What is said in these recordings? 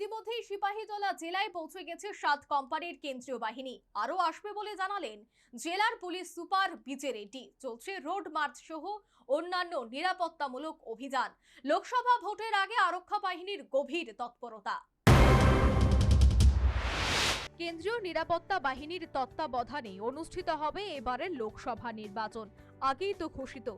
ইতিমধ্যেই সিপাহীজলা জেলায় পৌঁছে গেছে সাত কোম্পানির কেন্দ্রীয় বাহিনী। আরও আসবে বলে জানালেন জেলার পুলিশ সুপার বিজে রেড্ডি। চলছে রোড মার্চ সহ অন্যান্য নিরাপত্তামূলক অভিযান। লোকসভা ভোটের আগে আরক্ষা বাহিনীর গভীর তৎপরতা। কেন্দ্রীয় নিরাপত্তা বাহিনীর তত্ত্বাবধানে অনুষ্ঠিত হবে এবারের লোকসভা নির্বাচন। আগেই তো ঘোষিত।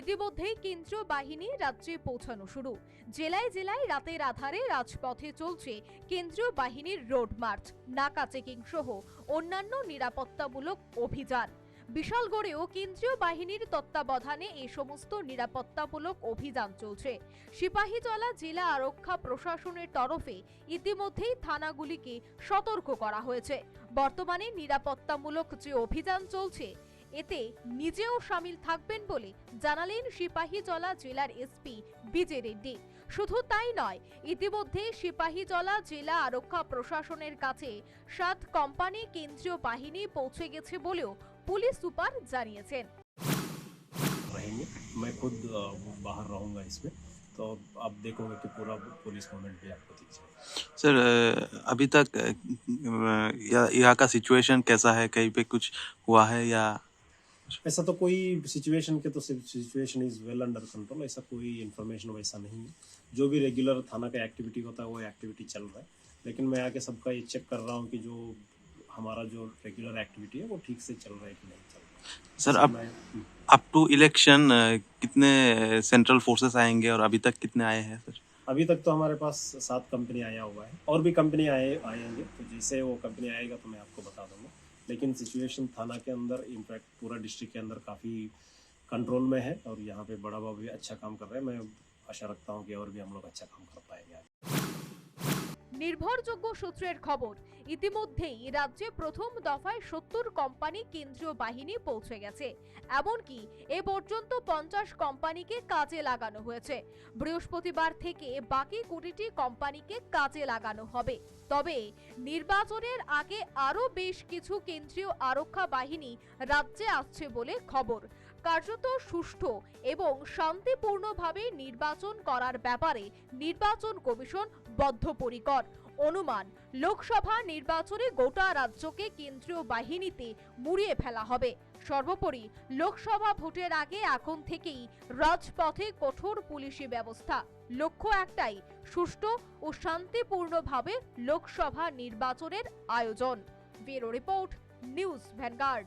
ইতিমধ্যেই কেন্দ্রীয় বাহিনী রাজ্যে পৌঁছানো শুরু। জেলায় জেলায় রাতের আধারে রাজপথে চলছে কেন্দ্রীয় বাহিনীর রোড মার্চ, নাকা চেকিং সহ অন্যান্য নিরাপত্তামূলক অভিযান। বিশালগড়েও কেন্দ্রীয় বাহিনীর তত্ত্বাবধানে এই সমস্ত নিরাপত্তামূলক অভিযান চলছে। সিপাহীজলা জেলা আরক্ষা প্রশাসনের তরফে ইতিমধ্যেই থানাগুলিকে সতর্ক করা হয়েছে। বর্তমানে নিরাপত্তামূলক যে অভিযান চলছে এতে নিজেও সামিল থাকবেন বলে জানালেন সিপাহীজলা জেলার এসপি বিজে রেড্ডি শুধু তাই নয় ইতিমধ্যে সিপাহীজলা জেলা আরক্ষা প্রশাসনের কাছে সাত কোম্পানি কেন্দ্রীয় বাহিনী পৌঁছে গেছে বলেও পুলিশ সুপার জানিয়েছেন रहेंगे मैं खुद अ, बाहर रहूंगा इसमें तो आप देखोगे कि पूरा पुलिस मूवमेंट भी आपको दिख जाएगा सर अ, अभी तक अ, या- यहाँ का सिचुएशन कैसा है कहीं पे कुछ हुआ है या ऐसा तो कोई सिचुएशन के तो situation is well under control ऐसा कोई इन्फॉर्मेशन वैसा नहीं है। जो भी रेगुलर थाना का एक्टिविटी होता है वो एक्टिविटी चल रहा है। लेकिन मैं आके सबका ये चेक कर रहा हूँ कि जो हमारा जो रेगुलर एक्टिविटी है वो ठीक से चल रहा है कि नहीं चल रहा सर अब अप टू इलेक्शन कितने सेंट्रल फोर्सेस आएँगे और अभी तक कितने आए हैं सर अभी तक तो हमारे पास सात कंपनी आया हुआ है। और भी कंपनी आए आएँगे। तो जैसे वो कंपनी आएगा तो मैं आपको बता दूँगा। लेकिन सिचुएशन थाना के अंदर इनफैक्ट पूरा डिस्ट्रिक्ट के अंदर काफ़ी कंट्रोल में है और यहाँ पे बड़ा बाबू भी अच्छा काम कर रहे हैं मैं आशा रखता हूँ कि और भी हम लोग अच्छा काम कर पाएंगे आगे। নির্ভরযোগ্য সূত্রের খবর ইতিমধ্যেই রাজ্যে প্রথম দফায় সত্তর কোম্পানি কেন্দ্রীয় বাহিনী পৌঁছে গেছে। এমনকি এ পর্যন্ত পঞ্চাশ কোম্পানিকে কাজে লাগানো হয়েছে। বৃহস্পতিবার থেকে বাকি কুড়িটি কোম্পানিকে কাজে লাগানো হবে। তবে নির্বাচনের আগে আরও বেশ কিছু কেন্দ্রীয় আরক্ষা বাহিনী রাজ্যে আসছে বলে খবর। কার্যত সুষ্ঠু এবং শান্তিপূর্ণভাবে নির্বাচন করার ব্যাপারে নির্বাচন কমিশন বদ্ধপরিকর। অনুমান, লোকসভা নির্বাচনে গোটা রাজ্যকে কেন্দ্রীয় বাহিনীতে মুড়িয়ে ফেলা হবে। সর্বোপরি লোকসভা ভোটের আগে এখন থেকেই রাজপথে কঠোর পুলিশি ব্যবস্থা। লক্ষ্য একটাই, সুষ্ঠু ও শান্তিপূর্ণভাবে লোকসভা নির্বাচনের আয়োজন। Bureau report, news Vanguard.